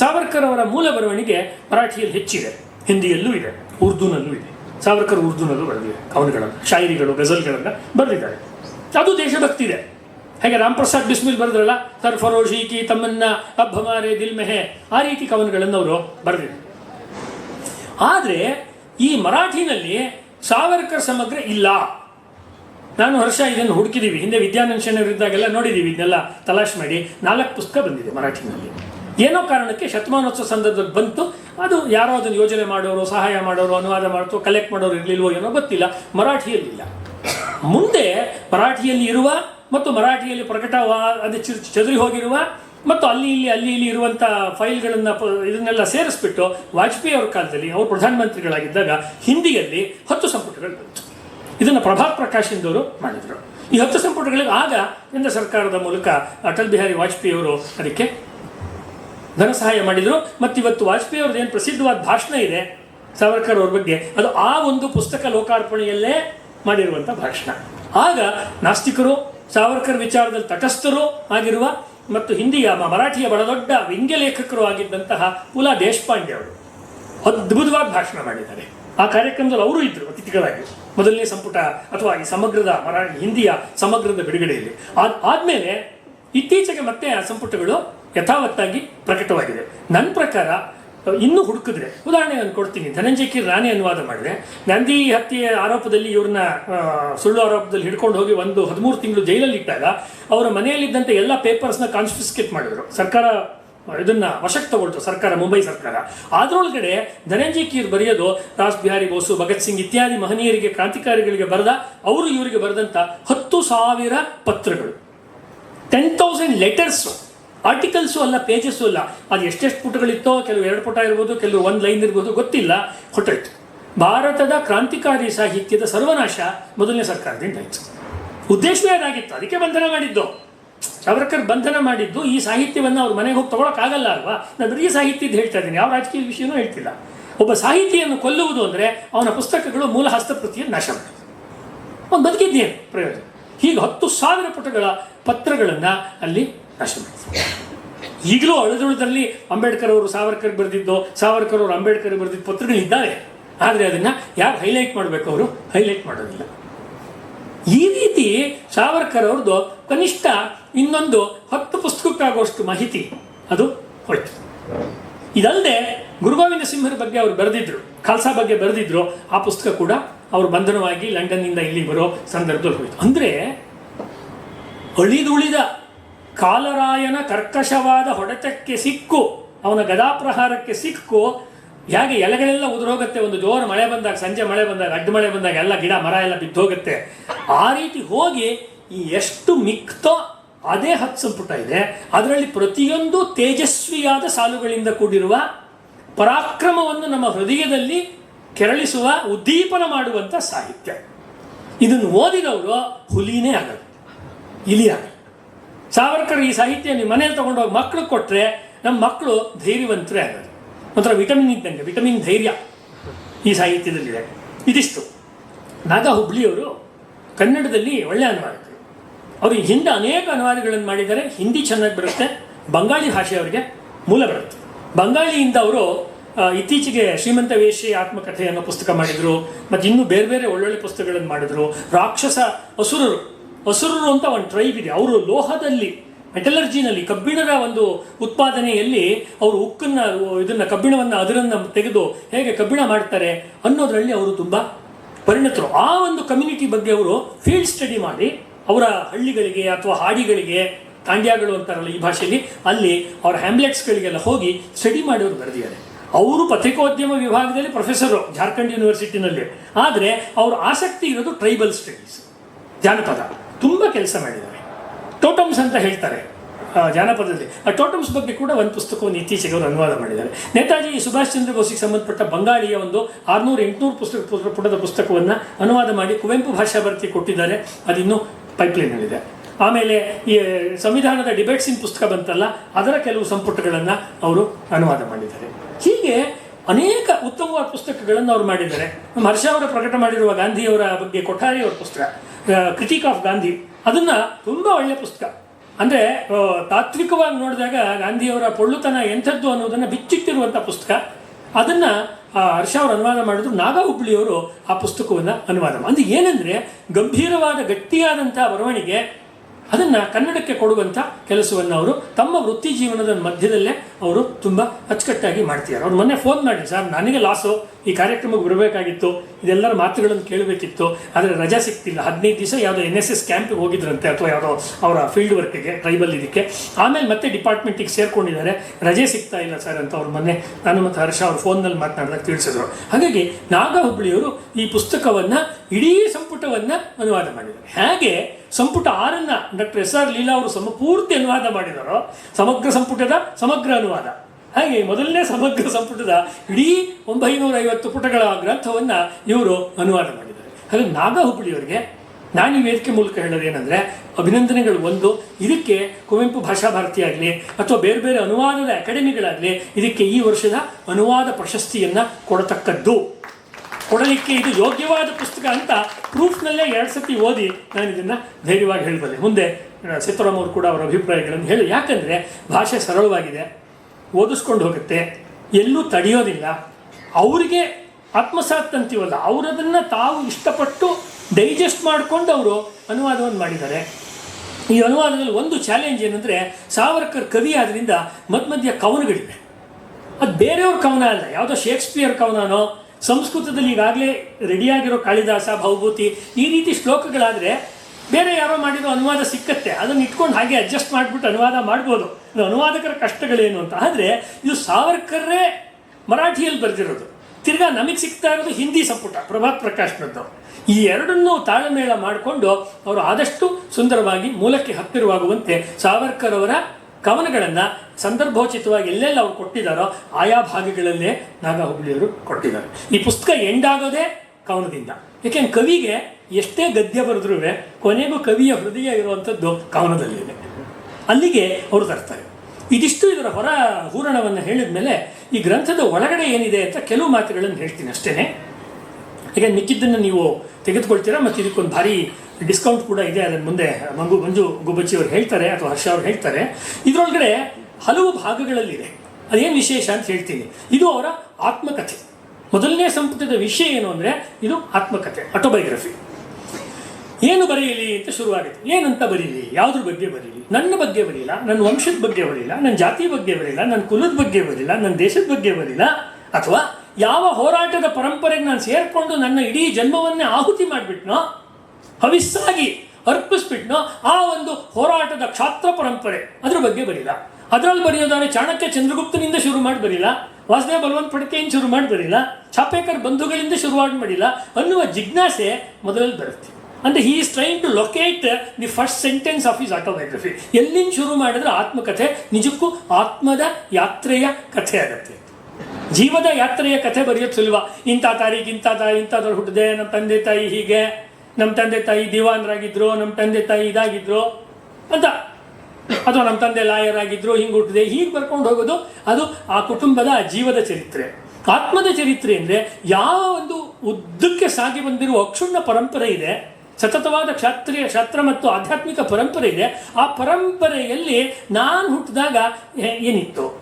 ಸಾವರ್ಕರ್ ಅವರ ಮೂಲ ಬರವಣಿಗೆ ಮರಾಠಿಯಲ್ಲಿ ಹೆಚ್ಚಿದೆ, ಹಿಂದಿಯಲ್ಲೂ ಇದೆ, ಉರ್ದುನಲ್ಲೂ ಇದೆ. ಸಾವರ್ಕರ್ ಉರ್ದುನಲ್ಲೂ ಬರೆದಿದೆ ಕವನಗಳನ್ನು, ಶಾಯರಿಗಳು, ಗಜಲ್ಗಳನ್ನು ಬರೆದಿದ್ದಾರೆ. ಅದು ದೇಶಭಕ್ತಿ ಇದೆ. ಹಾಗೆ ರಾಮ್ ಪ್ರಸಾದ್ ಬಿಸ್ಮಿಲ್ ಬರೆದ್ರಲ್ಲ, ಸರ್ ಫರೋಶಿ ಕಿ ತಮ್ಮನ್ನ ಅಬ್ಬಮಾರೆ ದಿಲ್ ಮೆಹೆ ಆ ರೀತಿ ಕವನಗಳನ್ನು ಅವರು ಬರೆದಿದ್ದಾರೆ. ಆದರೆ ಈ ಮರಾಠಿನಲ್ಲಿ ಸಾವರ್ಕರ್ ಸಮಗ್ರ ಇಲ್ಲ. ನಾನು ಹರ್ಷ ಇದನ್ನು ಹುಡುಕಿದ್ದೀವಿ ಹಿಂದೆ ವಿದ್ಯಾನಂಶನವರಿದ್ದಾಗೆಲ್ಲ ನೋಡಿದ್ದೀವಿ ಇದನ್ನೆಲ್ಲ ತಲಾಶ್ ಮಾಡಿ. ನಾಲ್ಕು ಪುಸ್ತಕ ಬಂದಿದೆ ಮರಾಠಿನಲ್ಲಿ. ಏನೋ ಕಾರಣಕ್ಕೆ ಶತಮಾನೋತ್ಸವ ಸಂದರ್ಭದಲ್ಲಿ ಬಂತು. ಅದು ಯಾರೋ ಅದನ್ನು ಯೋಜನೆ ಮಾಡೋರು, ಸಹಾಯ ಮಾಡೋರು, ಅನುವಾದ ಮಾಡೋರು ಕಲೆಕ್ಟ್ ಮಾಡೋರು ಇರಲಿಲ್ವೋ ಏನೋ ಗೊತ್ತಿಲ್ಲ. ಮರಾಠಿಯಲ್ಲಿಲ್ಲ. ಮುಂದೆ ಮರಾಠಿಯಲ್ಲಿ ಇರುವ ಮತ್ತು ಮರಾಠಿಯಲ್ಲಿ ಪ್ರಕಟವಾ, ಅದು ಚದುರಿ ಹೋಗಿರುವ ಮತ್ತು ಅಲ್ಲಿ ಇಲ್ಲಿ ಅಲ್ಲಿ ಇಲ್ಲಿ ಇರುವಂಥ ಫೈಲ್ಗಳನ್ನು ಇದನ್ನೆಲ್ಲ ಸೇರಿಸ್ಬಿಟ್ಟು ವಾಜಪೇಯಿ ಅವರ ಕಾಲದಲ್ಲಿ ಅವರು ಪ್ರಧಾನಮಂತ್ರಿಗಳಾಗಿದ್ದಾಗ ಹಿಂದಿಯಲ್ಲಿ ಹತ್ತು ಸಂಪುಟಗಳು ಬಂತು. ಇದನ್ನು ಪ್ರಭಾತ್ ಪ್ರಕಾಶ್ ಎಂದವರು ಮಾಡಿದರು. ಈ ಹತ್ತು ಸಂಪುಟಗಳಿಗೆ ಆಗ ಕೇಂದ್ರ ಸರ್ಕಾರದ ಮೂಲಕ ಅಟಲ್ ಬಿಹಾರಿ ವಾಜಪೇಯಿ ಅವರು ಅದಕ್ಕೆ ಧನ ಸಹಾಯ ಮಾಡಿದರು. ಮತ್ತು ಇವತ್ತು ವಾಜಪೇಯಿ ಅವ್ರದ್ದು ಏನು ಪ್ರಸಿದ್ಧವಾದ ಭಾಷಣ ಇದೆ, ಸಾವರ್ಕರ್ ಅವ್ರ ಬಗ್ಗೆ, ಅದು ಆ ಒಂದು ಪುಸ್ತಕ ಲೋಕಾರ್ಪಣೆಯಲ್ಲೇ ಮಾಡಿರುವಂಥ ಭಾಷಣ. ಆಗ ನಾಸ್ತಿಕರು, ಸಾವರ್ಕರ್ ವಿಚಾರದಲ್ಲಿ ತಟಸ್ಥರು ಆಗಿರುವ ಮತ್ತು ಹಿಂದಿಯ ಮರಾಠಿಯ ಬಹಳ ದೊಡ್ಡ ವ್ಯಂಗ್ಯ ಲೇಖಕರು ಆಗಿದ್ದಂತಹ ಪುಲಾ ದೇಶಪಾಂಡೆ ಅವರು ಅದ್ಭುತವಾದ ಭಾಷಣ ಮಾಡಿದ್ದಾರೆ. ಆ ಕಾರ್ಯಕ್ರಮದಲ್ಲಿ ಅವರು ಇದ್ದರು ಅತಿಥಿಗಳಾಗಿ. ಮೊದಲನೇ ಸಂಪುಟ ಅಥವಾ ಈ ಸಮಗ್ರದ ಮರಾಠಿ, ಹಿಂದಿಯ ಸಮಗ್ರದ ಬಿಡುಗಡೆಯಲ್ಲಿ. ಆದಮೇಲೆ ಇತ್ತೀಚೆಗೆ ಮತ್ತೆ ಆ ಸಂಪುಟಗಳು ಯಥಾವತ್ತಾಗಿ ಪ್ರಕಟವಾಗಿದೆ. ನನ್ನ ಪ್ರಕಾರ, ಇನ್ನೂ ಹುಡುಕಿದ್ರೆ ಉದಾಹರಣೆ ನಾನು ಕೊಡ್ತೀನಿ. ಧನಂಜಯ ಕೀರ್ ರಾಣಿ ಅನುವಾದ ಮಾಡಿದೆ ನಂದಿ ಹತ್ಯೆಯ ಆರೋಪದಲ್ಲಿ ಇವ್ರನ್ನ ಸುಳ್ಳು ಆರೋಪದಲ್ಲಿ ಹಿಡ್ಕೊಂಡು ಹೋಗಿ ಒಂದು ಹದಿಮೂರು ತಿಂಗಳು ಜೈಲಲ್ಲಿ ಇಟ್ಟಾಗ, ಅವರ ಮನೆಯಲ್ಲಿದ್ದಂಥ ಎಲ್ಲ ಪೇಪರ್ಸ್ನ ಕಾನ್ಫಿಸ್ಕೇಟ್ ಮಾಡಿದ್ರು. ಸರ್ಕಾರ ಇದನ್ನ ವಶಕ್ಕೆ ತಗೊಳ್ತು ಸರ್ಕಾರ, ಮುಂಬೈ ಸರ್ಕಾರ. ಅದರೊಳಗಡೆ ಧನಂಜಯ ಕೀರ್ ಬರೆಯೋದು ರಾಜ್ ಬಿಹಾರಿ ಬೋಸು, ಭಗತ್ ಸಿಂಗ್ ಇತ್ಯಾದಿ ಮಹನೀಯರಿಗೆ, ಕ್ರಾಂತಿಕಾರಿಗಳಿಗೆ ಬರೆದ, ಅವರು ಇವರಿಗೆ ಬರೆದಂಥ ಹತ್ತು ಸಾವಿರ ಪತ್ರಗಳು. ಟೆನ್ ತೌಸಂಡ್ ಲೆಟರ್ಸು ಆರ್ಟಿಕಲ್ಸು ಅಲ್ಲ ಪೇಜಸ್ಸು ಅಲ್ಲ. ಅದು ಎಷ್ಟೆಷ್ಟು ಪುಟಗಳಿತ್ತೋ, ಕೆಲವು ಎರಡು ಪುಟ ಇರ್ಬೋದು, ಕೆಲವು ಒಂದು ಲೈನ್ ಇರ್ಬೋದು, ಗೊತ್ತಿಲ್ಲ. ಹೊಟ್ಟೋಯ್ತು ಭಾರತದ ಕ್ರಾಂತಿಕಾರಿ ಸಾಹಿತ್ಯದ ಸರ್ವನಾಶ ಮೊದಲನೇ ಸರ್ಕಾರದಿಂದ ಆಯಿತು. ಉದ್ದೇಶವೇ ಅದಾಗಿತ್ತು ಅದಕ್ಕೆ ಬಂಧನ ಮಾಡಿದ್ದು. ಸಾವರ್ಕರ್ ಬಂಧನ ಮಾಡಿದ್ದು, ಈ ಸಾಹಿತ್ಯವನ್ನು ಅವ್ರ ಮನೆಗೆ ಹೋಗಿ ತೊಗೊಳಕ್ಕಾಗಲ್ಲ ಅಲ್ವಾ? ನಾನು ಬರೀ ಸಾಹಿತ್ಯದ ಹೇಳ್ತಾ ಇದ್ದೀನಿ. ಯಾವ ರಾಜಕೀಯ ವಿಷಯನೂ ಹೇಳ್ತಿಲ್ಲ. ಒಬ್ಬ ಸಾಹಿತಿಯನ್ನು ಕೊಲ್ಲುವುದು ಅಂದರೆ ಅವನ ಪುಸ್ತಕಗಳು ಮೂಲ ಹಸ್ತಪ್ರತಿಯನ್ನು ನಾಶ ಮಾಡೋದು ಅವ್ನು ಬದುಕಿದ್ದೇನು ಪ್ರಯೋಜನ. ಹೀಗೆ ಹತ್ತು ಸಾವಿರ ಪುಟಗಳ ಪತ್ರಗಳನ್ನು ಅಲ್ಲಿ ನಾಶ ಮಾಡಿದ್ರು ಈಗಲೂ ಅಳಿದುಳಿದ್ರಲ್ಲಿ ಅಂಬೇಡ್ಕರ್ ಅವರು ಸಾವರ್ಕರ್ ಬರೆದಿದ್ದು, ಸಾವರ್ಕರ್ ಅವರು ಅಂಬೇಡ್ಕರ್ ಬರೆದಿದ್ದ ಪತ್ರಗಳಿದ್ದಾವೆ. ಆದರೆ ಅದನ್ನು ಯಾರು ಹೈಲೈಟ್ ಮಾಡಬೇಕು ಅವರು? ಹೈಲೈಟ್ ಮಾಡೋದಿಲ್ಲ. ಈ ರೀತಿ ಸಾವರ್ಕರ್ ಅವ್ರದ್ದು ಕನಿಷ್ಠ ಇನ್ನೊಂದು ಹತ್ತು ಪುಸ್ತಕಕ್ಕಾಗುವಷ್ಟು ಮಾಹಿತಿ ಅದು ಹೋಯ್ತು ಇದಲ್ಲದೆ ಗುರುಗೋವಿಂದ ಸಿಂಹರ ಬಗ್ಗೆ ಅವರು ಬರೆದಿದ್ರು. ಖಾಲ್ಸಾ ಬಗ್ಗೆ ಬರೆದಿದ್ರು. ಆ ಪುಸ್ತಕ ಕೂಡ ಅವರು ಬಂಧನವಾಗಿ ಲಂಡನ್ನಿಂದ ಇಲ್ಲಿ ಬರೋ ಸಂದರ್ಭದಲ್ಲಿ ಹೋಯಿತು. ಅಂದರೆ ಅಳಿದುಳಿದ ಕಾಲರಾಯನ ಕರ್ಕಶವಾದ ಹೊಡೆತಕ್ಕೆ ಸಿಕ್ಕು, ಅವನ ಗದಾಪ್ರಹಾರಕ್ಕೆ ಸಿಕ್ಕು. ಹೇಗೆ ಎಲೆಗಳೆಲ್ಲ ಉದುರೋಗುತ್ತೆ, ಒಂದು ಜೋರು ಮಳೆ ಬಂದಾಗ, ಸಂಜೆ ಮಳೆ ಬಂದಾಗ, ಅಡ್ಡ ಮಳೆ ಬಂದಾಗ ಎಲ್ಲ ಗಿಡ, ಮರ ಎಲ್ಲ ಬಿದ್ದೋಗುತ್ತೆ. ಆ ರೀತಿ ಹೋಗಿ ಈ ಎಷ್ಟು ಮಿಕ್ತೋ ಅದೇ ಹತ್ತು ಸಂಪುಟ ಇದೆ. ಅದರಲ್ಲಿ ಪ್ರತಿಯೊಂದು ತೇಜಸ್ವಿಯಾದ ಸಾಲುಗಳಿಂದ ಕೂಡಿರುವ ಪರಾಕ್ರಮವನ್ನು ನಮ್ಮ ಹೃದಯದಲ್ಲಿ ಕೆರಳಿಸುವ, ಉದ್ದೀಪನ ಮಾಡುವಂಥ ಸಾಹಿತ್ಯ. ಇದನ್ನು ಓದಿದವರು ಹುಲಿನೇ ಆಗುತ್ತೆ ಇಲಿ ಸಾವರ್ಕರ್ ಈ ಸಾಹಿತ್ಯ ನೀವು ಮನೇಲಿ ತೊಗೊಂಡೋಗಿ ಮಕ್ಕಳು ಕೊಟ್ಟರೆ ನಮ್ಮ ಮಕ್ಕಳು ಧೈರ್ಯವಂತರೇ ಆಗೋದು. ಒಂಥರ ವಿಟಮಿನ್ ಇದ್ದಂಗೆ, ವಿಟಮಿನ್ ಧೈರ್ಯ ಈ ಸಾಹಿತ್ಯದಲ್ಲಿದೆ. ಇದಿಷ್ಟು. ನಾಗ ಹುಬ್ಳಿಯವರು ಕನ್ನಡದಲ್ಲಿ ಒಳ್ಳೆ ಅನುವಾದಕರು. ಅವರು ಹಿಂದೆ ಅನೇಕ ಅನುವಾದಗಳನ್ನು ಮಾಡಿದ್ದಾರೆ. ಹಿಂದಿ ಚೆನ್ನಾಗಿ ಬರುತ್ತೆ. ಬಂಗಾಳಿ ಭಾಷೆ ಅವರಿಗೆ ಮೂಲ ಬರುತ್ತೆ. ಬಂಗಾಳಿಯಿಂದ ಅವರು ಇತ್ತೀಚೆಗೆ ಶ್ರೀಮಂತ ವೇಷಿ ಆತ್ಮಕಥೆ ಅನ್ನೋ ಪುಸ್ತಕ ಮಾಡಿದರು. ಮತ್ತು ಇನ್ನೂ ಬೇರೆ ಬೇರೆ ಒಳ್ಳೊಳ್ಳೆ ಪುಸ್ತಕಗಳನ್ನು ಮಾಡಿದರು. ರಾಕ್ಷಸ ಅಸುರರು. ಅಸುರರು ಅಂತ ಒಂದು ಟ್ರೈಬ್ ಇದೆ. ಅವರು ಲೋಹದಲ್ಲಿ ಮೆಟಲರ್ಜಿನಲ್ಲಿ ಕಬ್ಬಿಣದ ಒಂದು ಉತ್ಪಾದನೆಯಲ್ಲಿ ಅವರು ಉಕ್ಕನ್ನು, ಇದನ್ನು, ಕಬ್ಬಿಣವನ್ನು ಅದರನ್ನು ತೆಗೆದು ಹೇಗೆ ಕಬ್ಬಿಣ ಮಾಡ್ತಾರೆ ಅನ್ನೋದರಲ್ಲಿ ಅವರು ತುಂಬ ಪರಿಣತರು. ಆ ಒಂದು ಕಮ್ಯುನಿಟಿ ಬಗ್ಗೆ ಅವರು ಫೀಲ್ಡ್ ಸ್ಟಡಿ ಮಾಡಿ, ಅವರ ಹಳ್ಳಿಗಳಿಗೆ ಅಥವಾ ಹಾಡಿಗಳಿಗೆ ತಾಂಡ್ಯಗಳು ಅಂತಾರಲ್ಲ ಈ ಭಾಷೆಯಲ್ಲಿ, ಅಲ್ಲಿ ಅವರ ಹ್ಯಾಮ್ಲೆಟ್ಸ್ಗಳಿಗೆಲ್ಲ ಹೋಗಿ ಸ್ಟಡಿ ಮಾಡಿ ಅವರು ಬರೆದಿದ್ದಾರೆ. ಅವರು ಪತ್ರಿಕೋದ್ಯಮ ವಿಭಾಗದಲ್ಲಿ ಪ್ರೊಫೆಸರು ಜಾರ್ಖಂಡ್ ಯೂನಿವರ್ಸಿಟಿನಲ್ಲಿ ಆದರೆ ಅವರು ಆಸಕ್ತಿ ಇರೋದು ಟ್ರೈಬಲ್ ಸ್ಟಡೀಸ್ ಜಾನಪದ. ತುಂಬ ಕೆಲಸ ಮಾಡಿದ್ದಾರೆ. ಟೋಟಮ್ಸ್ ಅಂತ ಹೇಳ್ತಾರೆ ಜಾನಪದದಲ್ಲಿ. ಆ ಟೋಟಮ್ಸ್ ಬಗ್ಗೆ ಕೂಡ ಒಂದು ಪುಸ್ತಕವನ್ನು ಇತ್ತೀಚೆಗೆ ಅವರು ಅನುವಾದ ಮಾಡಿದ್ದಾರೆ. ನೇತಾಜಿ ಸುಭಾಷ್ ಚಂದ್ರ ಬೋಸಿಗೆ ಸಂಬಂಧಪಟ್ಟ ಬಂಗಾಳಿಯ ಒಂದು ಆರುನೂರು ಎಂಟುನೂರು ಪುಸ್ತಕ ಪುಟ- ಪುಟದ ಪುಸ್ತಕವನ್ನು ಅನುವಾದ ಮಾಡಿ ಕುವೆಂಪು ಭಾಷಾ ಭರ್ತಿ ಕೊಟ್ಟಿದ್ದಾರೆ. ಅದಿನ್ನೂ ಪೈಪ್ಲೈನಲ್ಲಿದೆ. ಆಮೇಲೆ ಈ ಸಂವಿಧಾನದ ಡಿಬೇಟ್ಸಿನ ಪುಸ್ತಕ ಬಂತಲ್ಲ, ಅದರ ಕೆಲವು ಸಂಪುಟಗಳನ್ನು ಅವರು ಅನುವಾದ ಮಾಡಿದ್ದಾರೆ. ಹೀಗೆ ಅನೇಕ ಉತ್ತಮವಾದ ಪುಸ್ತಕಗಳನ್ನು ಅವರು ಮಾಡಿದ್ದಾರೆ. ನಮ್ಮ ಹರ್ಷ ಅವರು ಪ್ರಕಟ ಮಾಡಿರುವ ಗಾಂಧಿಯವರ ಬಗ್ಗೆ ಕೊಠಾರಿ ಅವರ ಪುಸ್ತಕ ಕ್ರಿಟಿಕ್ ಆಫ್ ಗಾಂಧಿ ಅದನ್ನು ತುಂಬ ಒಳ್ಳೆಯ ಪುಸ್ತಕ. ಅಂದರೆ ತಾತ್ವಿಕವಾಗಿ ನೋಡಿದಾಗ ಗಾಂಧಿಯವರ ಪೊಳ್ಳುತನ ಎಂಥದ್ದು ಅನ್ನೋದನ್ನು ಬಿಚ್ಚಿಟ್ಟಿರುವಂಥ ಪುಸ್ತಕ. ಅದನ್ನು ಹರ್ಷ ಅವರು ಅನುವಾದ ಮಾಡಿದ್ರು. ನಾಗ ಹುಬ್ಳಿಯವರು ಆ ಪುಸ್ತಕವನ್ನು ಅನುವಾದ ಅಂದ್ರೆ ಏನಂದರೆ, ಗಂಭೀರವಾದ ಗಟ್ಟಿಯಾದಂಥ ಬರವಣಿಗೆ ಅದನ್ನು ಕನ್ನಡಕ್ಕೆ ಕೊಡುವಂಥ ಕೆಲಸವನ್ನು ಅವರು ತಮ್ಮ ವೃತ್ತಿ ಜೀವನದ ಮಧ್ಯದಲ್ಲೇ ಅವರು ತುಂಬ ಅಚ್ಚುಕಟ್ಟಾಗಿ ಮಾಡ್ತಿದ್ದಾರೆ. ಅವ್ರು ಮೊನ್ನೆ ಫೋನ್ ಮಾಡಿ, ಸರ್, ನನಗೆ ಲಾಸು ಈ ಕಾರ್ಯಕ್ರಮಕ್ಕೆ ಬರಬೇಕಾಗಿತ್ತು. ಇದೆಲ್ಲರ ಮಾತುಗಳನ್ನು ಕೇಳಬೇಕಿತ್ತು. ಆದರೆ ರಜಾ ಸಿಕ್ತಿಲ್ಲ. ಹದಿನೈದು ದಿವಸ ಯಾವುದೋ ಎನ್ ಎಸ್ ಎಸ್ ಕ್ಯಾಂಪಿಗೆ ಹೋಗಿದ್ರಂತೆ ಅಥವಾ ಯಾವುದೋ ಅವರ ಫೀಲ್ಡ್ ವರ್ಕ್ಗೆ ಟ್ರೈಬಲ್ ಇದಕ್ಕೆ. ಆಮೇಲೆ ಮತ್ತೆ ಡಿಪಾರ್ಟ್ಮೆಂಟಿಗೆ ಸೇರ್ಕೊಂಡಿದ್ದಾರೆ. ರಜೆ ಸಿಗ್ತಾ ಇಲ್ಲ ಸರ್ ಅಂತ ಅವ್ರು ಮೊನ್ನೆ ನಾನು ಮತ್ತು ಹರ್ಷ ಅವ್ರು ಫೋನ್ನಲ್ಲಿ ಮಾತನಾಡಿದಾಗ ತಿಳಿಸಿದ್ರು. ಹಾಗಾಗಿ ನಾಗ ಹುಬ್ಳಿಯವರು ಈ ಪುಸ್ತಕವನ್ನು ಇಡೀ ಸಂಪುಟವನ್ನು ಅನುವಾದ ಮಾಡಿದ್ದಾರೆ. ಹಾಗೆ? ಸಂಪುಟ ಆರನ್ನ ಡಾಕ್ಟರ್ ಎಸ್ ಆರ್ ಲೀಲಾ ಅವರು ಸಮಪೂರ್ತಿ ಅನುವಾದ ಮಾಡಿದರು, ಸಮಗ್ರ ಸಂಪುಟದ ಸಮಗ್ರ ಅನುವಾದ. ಹಾಗೆ ಮೊದಲನೇ ಸಮಗ್ರ ಸಂಪುಟದ ಇಡೀ ಒಂಬೈನೂರ ಐವತ್ತು ಪುಟಗಳ ಗ್ರಂಥವನ್ನು ಇವರು ಅನುವಾದ ಮಾಡಿದ್ದಾರೆ. ಹಾಗೆ ನಾಗ ಹುಬ್ಬಳ್ಳಿಯವರಿಗೆ ನಾನು ಈ ವೇದಿಕೆ ಮೂಲಕ ಹೇಳೋದು ಹೇಳೋದೇನೆಂದರೆ ಅಭಿನಂದನೆಗಳು ಒಂದು, ಇದಕ್ಕೆ ಕುವೆಂಪು ಭಾಷಾ ಭಾರತಿ ಆಗಲಿ ಅಥವಾ ಬೇರೆ ಬೇರೆ ಅನುವಾದದ ಅಕಾಡೆಮಿಗಳಾಗಲಿ ಇದಕ್ಕೆ ಈ ವರ್ಷದ ಅನುವಾದ ಪ್ರಶಸ್ತಿಯನ್ನು ಕೊಡತಕ್ಕದ್ದು. ಕೊಡಲಿಕ್ಕೆ ಇದು ಯೋಗ್ಯವಾದ ಪುಸ್ತಕ ಅಂತ ಪ್ರೂಫ್ನಲ್ಲೇ ಎರಡು ಸತಿ ಓದಿ ನಾನು ಇದನ್ನು ಧೈರ್ಯವಾಗಿ ಹೇಳಬಲ್ಲೆ. ಮುಂದೆ ಸಿದ್ದರಾಮ್ ಕೂಡ ಅವರ ಅಭಿಪ್ರಾಯಗಳನ್ನು ಹೇಳಿ. ಯಾಕಂದರೆ ಭಾಷೆ ಸರಳವಾಗಿದೆ, ಓದಿಸ್ಕೊಂಡು ಹೋಗುತ್ತೆ, ಎಲ್ಲೂ ತಡೆಯೋದಿಲ್ಲ. ಅವರಿಗೆ ಆತ್ಮಸಾತ್ ಅಂತೀವಲ್ಲ ಅವರದನ್ನು ತಾವು ಇಷ್ಟಪಟ್ಟು ಡೈಜೆಸ್ಟ್ ಮಾಡಿಕೊಂಡು ಅವರು ಅನುವಾದವನ್ನು ಮಾಡಿದ್ದಾರೆ. ಈ ಅನುವಾದದಲ್ಲಿ ಒಂದು ಚಾಲೆಂಜ್ ಏನಂದರೆ, ಸಾವರ್ಕರ್ ಕವಿ ಆದ್ದರಿಂದ ಮಧ್ಯ ಮಧ್ಯ ಕವನಗಳಿವೆ. ಅದು ಬೇರೆಯವ್ರ ಕವನ ಅಲ್ಲ, ಯಾವುದೋ ಶೇಕ್ಸ್ಪಿಯರ್ ಕವನನೋ ಸಂಸ್ಕೃತದಲ್ಲಿ ಈಗಾಗಲೇ ರೆಡಿಯಾಗಿರೋ ಕಾಳಿದಾಸ, ಭಾವಭೂತಿ ಈ ರೀತಿ ಶ್ಲೋಕಗಳಾದರೆ ಬೇರೆ ಯಾರೋ ಮಾಡಿರೋ ಅನುವಾದ ಸಿಕ್ಕತ್ತೆ. ಅದನ್ನು ಇಟ್ಕೊಂಡು ಹಾಗೆ ಅಡ್ಜಸ್ಟ್ ಮಾಡಿಬಿಟ್ಟು ಅನುವಾದ ಮಾಡ್ಬೋದು. ಇದು ಅನುವಾದಕರ ಕಷ್ಟಗಳೇನು ಅಂತ. ಆದರೆ ಇದು ಸಾವರ್ಕರ್ರೇ ಮರಾಠಿಯಲ್ಲಿ ಬರೆದಿರೋದು. ತಿರ್ಗಾ ನಮಗೆ ಸಿಗ್ತಾ ಇರೋದು ಹಿಂದಿ ಸಂಪುಟ, ಪ್ರಭಾತ್ ಪ್ರಕಾಶ್ನದ್ದು ಈ ಎರಡನ್ನೂ ತಾಳಮೇಳ ಮಾಡಿಕೊಂಡು ಅವರು ಆದಷ್ಟು ಸುಂದರವಾಗಿ ಮೂಲಕ್ಕೆ ಹತ್ತಿರವಾಗುವಂತೆ ಸಾವರ್ಕರ್ ಅವರ ಕವನಗಳನ್ನು ಸಂದರ್ಭೋಚಿತವಾಗಿ ಎಲ್ಲೆಲ್ಲ ಅವ್ರು ಕೊಟ್ಟಿದ್ದಾರೋ ಆಯಾ ಭಾಗಗಳಲ್ಲೇ ನಾಗ ಹುಬ್ಳಿಯವರು ಕೊಟ್ಟಿದ್ದಾರೆ. ಈ ಪುಸ್ತಕ ಎಂಡಾಗೋದೇ ಕವನದಿಂದ. ಯಾಕೆಂದ್ರೆ ಕವಿಗೆ ಎಷ್ಟೇ ಗದ್ಯ ಬರೆದ್ರೂ ಕೊನೆಗೂ ಕವಿಯ ಹೃದಯ ಇರುವಂಥದ್ದು ಕವನದಲ್ಲಿದೆ. ಅಲ್ಲಿಗೆ ಅವರು ತರ್ತಾರೆ. ಇದಿಷ್ಟು ಇದರ ಹೊರ ಹೂರಣವನ್ನು ಹೇಳಿದ ಮೇಲೆ ಈ ಗ್ರಂಥದ ಒಳಗಡೆ ಏನಿದೆ ಅಂತ ಕೆಲವು ಮಾತುಗಳನ್ನು ಹೇಳ್ತೀನಿ ಅಷ್ಟೇ ಈಗ ಮಿಕ್ಕಿದ್ದನ್ನು ನೀವು ತೆಗೆದುಕೊಳ್ತೀರಾ ಮತ್ತು ಇದಕ್ಕೊಂದು ಭಾರಿ ಡಿಸ್ಕೌಂಟ್ ಕೂಡ ಇದೆ. ಅದನ್ನು ಮುಂದೆ ಮಂಗು ಮಂಜು ಗುಬ್ಬಚ್ಚಿ ಅವರು ಹೇಳ್ತಾರೆ ಅಥವಾ ಹರ್ಷ ಅವರು ಹೇಳ್ತಾರೆ. ಇದರೊಳಗಡೆ ಹಲವು ಭಾಗಗಳಲ್ಲಿದೆ. ಅದೇನು ವಿಶೇಷ ಅಂತ ಹೇಳ್ತೀನಿ. ಇದು ಅವರ ಆತ್ಮಕಥೆ. ಮೊದಲನೇ ಸಂಪುಟದ ವಿಷಯ ಏನು ಅಂದರೆ ಇದು ಆತ್ಮಕಥೆ ಆಟೋಬಯೋಗ್ರಫಿ ಏನು ಬರೆಯಲಿ ಅಂತ ಶುರುವಾಗುತ್ತೆ. ಏನಂತ ಬರೀಲಿ? ಯಾವುದ್ರ ಬಗ್ಗೆ ಬರೀಲಿ? ನನ್ನ ಬಗ್ಗೆ ಬರೀಲ್ಲ ನನ್ನ ವಂಶದ ಬಗ್ಗೆ ಬರೀಲ್ಲ ನನ್ನ ಜಾತಿ ಬಗ್ಗೆ ಬರೀಲ್ಲ ನನ್ನ ಕುಲದ ಬಗ್ಗೆ ಬರೀಲ್ಲ ನನ್ನ ದೇಶದ ಬಗ್ಗೆ ಬರೀಲ್ಲ ಅಥವಾ ಯಾವ ಹೋರಾಟದ ಪರಂಪರೆಗೆ ನಾನು ಸೇರಿಕೊಂಡು ನನ್ನ ಇಡೀ ಜನ್ಮವನ್ನೇ ಆಹುತಿ ಮಾಡಿಬಿಟ್ನೋ? ಹವಿಸ್ಸಾಗಿ ಅರ್ಪಿಸ್ಬಿಟ್ನೋ ಆ ಒಂದು ಹೋರಾಟದ ಕ್ಷಾತ್ರ ಪರಂಪರೆ ಅದ್ರ ಬಗ್ಗೆ ಬರೀಲ್ಲ ಅದರಲ್ಲಿ ಬರೆಯೋದಾದ್ರೆ ಚಾಣಕ್ಯ ಚಂದ್ರಗುಪ್ತನಿಂದ ಶುರು ಮಾಡಿ ಬರಿಲ್ಲ ವಾಸುದೇವ ಬಲವಂತ ಪಡಿಕೆಯಿಂದ ಶುರು ಮಾಡಿ ಬರಿಲ್ಲ ಛಾಪೇಕರ್ ಬಂಧುಗಳಿಂದ ಶುರುವಾಗಿ ಮಾಡಿಲ್ಲ ಅನ್ನುವ ಜಿಜ್ಞಾಸೆ ಮೊದಲಲ್ಲಿ ಬರುತ್ತೆ. ಅಂದರೆ he is trying to locate the first sentence of his autobiography ಎಲ್ಲಿಂದ ಶುರು ಮಾಡಿದ್ರೆ ಆತ್ಮಕಥೆ? ನಿಜಕ್ಕೂ ಆತ್ಮದ ಯಾತ್ರೆಯ ಕಥೆ ಆಗುತ್ತೆ. ಜೀವದ ಯಾತ್ರೆಯ ಕಥೆ ಬರೆಯೋದು ಇಂಥ ತಾರೀಕು ಇಂಥ ತಾಯಿ ಇಂಥದ್ರಲ್ಲಿ ಹುಟ್ಟಿದೆ ನಮ್ಮ ತಂದೆ ತಾಯಿ ಹೀಗೆ. ನಮ್ಮ ತಂದೆ ತಾಯಿ ದಿವಾನ್ರಾಗಿದ್ರು, ನಮ್ಮ ತಂದೆ ತಾಯಿ ಇದಾಗಿದ್ರು ಅಂತ. ಅಥವಾ ನಮ್ಮ ತಂದೆ ಲಾಯರ್ ಆಗಿದ್ರು, ಹಿಂಗೆ ಹುಟ್ಟಿದೆ, ಹೀಗೆ ಬರ್ಕೊಂಡು ಹೋಗೋದು ಅದು ಆ ಕುಟುಂಬದ ಜೀವದ ಚರಿತ್ರೆ. ಆತ್ಮದ ಚರಿತ್ರೆ ಅಂದರೆ ಯಾವ ಒಂದು ಉದ್ದಕ್ಕೆ ಸಾಗಿ ಬಂದಿರುವ ಅಕ್ಷುಣ್ಣ ಪರಂಪರೆ ಇದೆ, ಸತತವಾದ ಕ್ಷಾತ್ರೀಯ ಕ್ಷಾತ್ರ ಮತ್ತು ಆಧ್ಯಾತ್ಮಿಕ ಪರಂಪರೆ ಇದೆ, ಆ ಪರಂಪರೆಯಲ್ಲಿ ನಾನು ಹುಟ್ಟಿದಾಗ ಏನಿತ್ತು?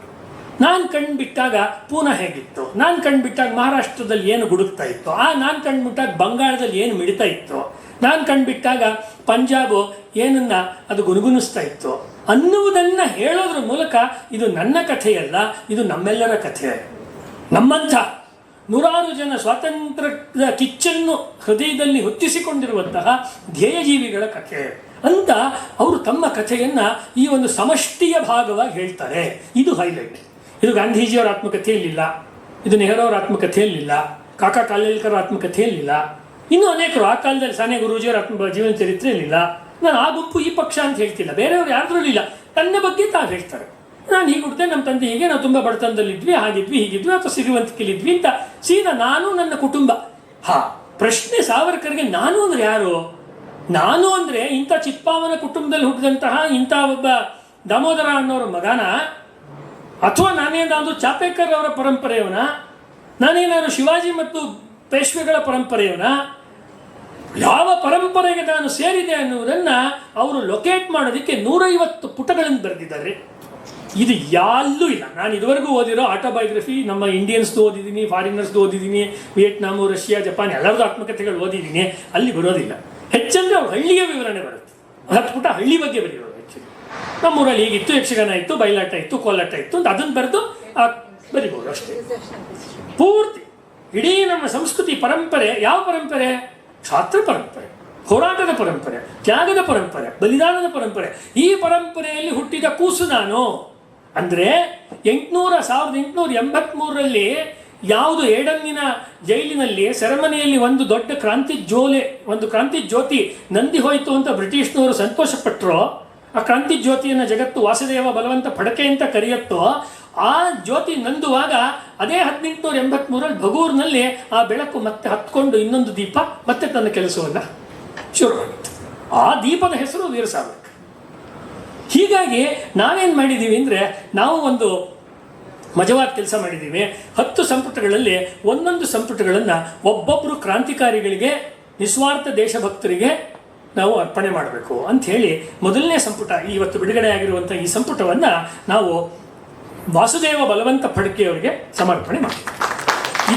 ನಾನು ಕಣ್ಣು ಬಿಟ್ಟಾಗ ಪೂನಾ ಹೇಗಿತ್ತು? ನಾನು ಕಣ್ಣು ಮಹಾರಾಷ್ಟ್ರದಲ್ಲಿ ಏನು ಗುಡುಕ್ತಾ ಇತ್ತು? ಆ ನಾನು ಕಣ್ಣು ಬಂಗಾಳದಲ್ಲಿ ಏನು ಮಿಡಿತಾ ಇತ್ತು? ನಾನು ಕಣ್ಣು ಬಿಟ್ಟಾಗ ಪಂಜಾಬು ಏನನ್ನ ಅದು ಗುನುಗುನಿಸ್ತಾ ಇತ್ತು? ಅನ್ನುವುದನ್ನು ಹೇಳೋದ್ರ ಮೂಲಕ ಇದು ನನ್ನ ಕಥೆಯಲ್ಲ, ಇದು ನಮ್ಮೆಲ್ಲರ ಕಥೆ. ನಮ್ಮಂಥ ನೂರಾರು ಜನ ಸ್ವಾತಂತ್ರ್ಯದ ಕಿಚ್ಚನ್ನು ಹೃದಯದಲ್ಲಿ ಹೊತ್ತಿಸಿಕೊಂಡಿರುವಂತಹ ಧ್ಯೇಯಜೀವಿಗಳ ಕಥೆ. ಅಂತ ಅವರು ತಮ್ಮ ಕಥೆಯನ್ನು ಈ ಒಂದು ಸಮಷ್ಟಿಯ ಭಾಗವಾಗಿ ಹೇಳ್ತಾರೆ. ಇದು ಹೈಲೈಟ್ ಇದು ಗಾಂಧೀಜಿಯವರ ಆತ್ಮಕಥೆಯಲ್ಲಿಲ್ಲ. ಇದು ನೆಹರು ಅವರ ಆತ್ಮಕಥೆಯಲ್ಲಿಲ್ಲ. ಕಾಕಾ ಕಾಲೇಲ್ಕರ್ ಆತ್ಮಕಥೆಯಲ್ಲಿಲ್ಲ. ಇನ್ನೂ ಅನೇಕರು ಆ ಕಾಲದಲ್ಲಿ ಸಾನೆ ಗುರೂಜಿಯವರ ಆತ್ಮ ಜೀವನ ಚರಿತ್ರೆಯಲ್ಲಿಲ್ಲ. ನಾನು ಆ ಗುಂಪು ಈ ಪಕ್ಷ ಅಂತ ಹೇಳ್ತಿಲ್ಲ. ಬೇರೆಯವರು ಯಾರದ್ರಲ್ಲೂ ಇಲ್ಲ. ತನ್ನ ಬಗ್ಗೆ ತಾವು ಹೇಳ್ತಾರೆ. ನಾನು ಹೀಗೆ ಹುಟ್ಟಿದೆ ನಮ್ಮ ತಂದೆ ಹೀಗೆ, ನಾವು ತುಂಬ ಬಡತನದಲ್ಲಿದ್ವಿ, ಹಾಗಿದ್ವಿ, ಹೀಗಿದ್ವಿ, ಅಥವಾ ಸಿರಿವಂತಿಕೆಯಲ್ಲಿದ್ವಿ ಅಂತ ಸೀದಾ ನಾನು ನನ್ನ ಕುಟುಂಬ. ಹಾ, ಪ್ರಶ್ನೆ ಸಾವರ್ಕರ್ಗೆ, ನಾನು ಅಂದ್ರೆ ಯಾರು? ನಾನು ಅಂದರೆ ಇಂಥ ಚಿಪ್ಪಾವನ ಕುಟುಂಬದಲ್ಲಿ ಹುಟ್ಟಿದಂತಹ ಇಂಥ ಒಬ್ಬ ದಾಮೋದರ ಅನ್ನೋರ ಮಗನ? ಅಥವಾ ನಾನೇನಾದರೂ ಚಾಪೇಕರ್ ಅವರ ಪರಂಪರೆಯವನ ನಾನೇನಾದ್ರು ಶಿವಾಜಿ ಮತ್ತು ಪೇಶ್ವೆಗಳ ಪರಂಪರೆಯವನ, ಯಾವ ಪರಂಪರೆಗೆ ನಾನು ಸೇರಿದೆ ಅನ್ನುವುದನ್ನು ಅವರು ಲೊಕೇಟ್ ಮಾಡೋದಕ್ಕೆ ನೂರೈವತ್ತು ಪುಟಗಳನ್ನು ಬರೆದಿದ್ದಾರೆ. ಇದು ಯಾಲ್ಲೂ ಇಲ್ಲ. ನಾನು ಇದುವರೆಗೂ ಓದಿರೋ ಆಟೋಬಯೋಗ್ರಫಿ ನಮ್ಮ ಇಂಡಿಯನ್ಸ್ದು ಓದಿದ್ದೀನಿ ಫಾರಿನರ್ಸ್ದು ಓದಿದ್ದೀನಿ ವಿಯೆಟ್ನಾಮು ರಷ್ಯಾ ಜಪಾನ್ ಎಲ್ಲರದ್ದು ಆತ್ಮಕಥೆಗಳು ಓದಿದ್ದೀನಿ. ಅಲ್ಲಿ ಬರೋದಿಲ್ಲ. ಹೆಚ್ಚಂದ್ರೆ ಅವ್ರು ಹಳ್ಳಿಯ ವಿವರಣೆ ಬರುತ್ತೆ. ಹತ್ತು ಪುಟ ಹಳ್ಳಿ ಬಗ್ಗೆ ಬರೆಯೋದು ನಮ್ಮೂರಲ್ಲಿ ಹೀಗಿತ್ತು, ಯಕ್ಷಗಾನ ಇತ್ತು ಬಯಲಾಟ ಇತ್ತು, ಕೋಲಾಟ ಇತ್ತು ಅಂತ ಅದನ್ನು ಬರೆದು ಆ ಬರಿಬೋದು ಅಷ್ಟೇ. ಪೂರ್ತಿ ಇಡೀ ನಮ್ಮ ಸಂಸ್ಕೃತಿ ಪರಂಪರೆ ಯಾವ ಪರಂಪರೆ? ಕ್ಷಾತ್ರ ಪರಂಪರೆ, ಹೋರಾಟದ ಪರಂಪರೆ, ತ್ಯಾಗದ ಪರಂಪರೆ, ಬಲಿದಾನದ ಪರಂಪರೆ. ಈ ಪರಂಪರೆಯಲ್ಲಿ ಹುಟ್ಟಿದ ಕೂಸು ನಾನು. ಅಂದರೆ ಎಂಟುನೂರ, ಸಾವಿರದ ಎಂಟುನೂರ ಎಂಬತ್ಮೂರರಲ್ಲಿ ಯಾವುದು ಏಡನ್ನಿನ ಜೈಲಿನಲ್ಲಿ ಸೆರೆಮನೆಯಲ್ಲಿ ಒಂದು ದೊಡ್ಡ ಕ್ರಾಂತಿ ಜೋಲೆ ಒಂದು ಕ್ರಾಂತಿ ಜ್ಯೋತಿ ನಂದಿ ಹೋಯಿತು ಅಂತ ಬ್ರಿಟಿಷ್ನವರು ಸಂತೋಷಪಟ್ಟರೋ ಆ ಕ್ರಾಂತಿ ಜ್ಯೋತಿಯನ್ನು ಜಗತ್ತು ವಾಸುದೇವ ಬಲವಂತ ಪಡಕೆ ಅಂತ ಕರೆಯುತ್ತೋ, ಆ ಜ್ಯೋತಿ ನಂದುವಾಗ ಅದೇ ಹದಿನೆಂಟುನೂರ ಎಂಬತ್ಮೂರಲ್ಲಿ ಭಗೂರ್ನಲ್ಲಿ ಆ ಬೆಳಕು ಮತ್ತೆ ಹತ್ಕೊಂಡು ಇನ್ನೊಂದು ದೀಪ ಮತ್ತೆ ತನ್ನ ಕೆಲಸವನ್ನು ಶುರು ಮಾಡಿತು ಆ ದೀಪದ ಹೆಸರು ವೀರ ಸಾವರ್ಕರ್ ಹೀಗಾಗಿ ನಾವೇನು ಮಾಡಿದ್ದೀವಿ ಅಂದರೆ ನಾವು ಒಂದು ಮಜವಾದ ಕೆಲಸ ಮಾಡಿದ್ದೀವಿ ಹತ್ತು ಸಂಪುಟಗಳಲ್ಲಿ ಒಂದೊಂದು ಸಂಪುಟಗಳನ್ನು ಒಬ್ಬೊಬ್ಬರು ಕ್ರಾಂತಿಕಾರಿಗಳಿಗೆ, ನಿಸ್ವಾರ್ಥ ದೇಶಭಕ್ತರಿಗೆ ನಾವು ಅರ್ಪಣೆ ಮಾಡಬೇಕು ಅಂತ ಹೇಳಿ ಮೊದಲನೇ ಸಂಪುಟ, ಇವತ್ತು ಬಿಡುಗಡೆ ಆಗಿರುವಂಥ ಈ ಸಂಪುಟವನ್ನು ನಾವು ವಾಸುದೇವ ಬಲವಂತ ಫಡ್ಕೆಯವರಿಗೆ ಸಮರ್ಪಣೆ ಮಾಡ್ತೀವಿ.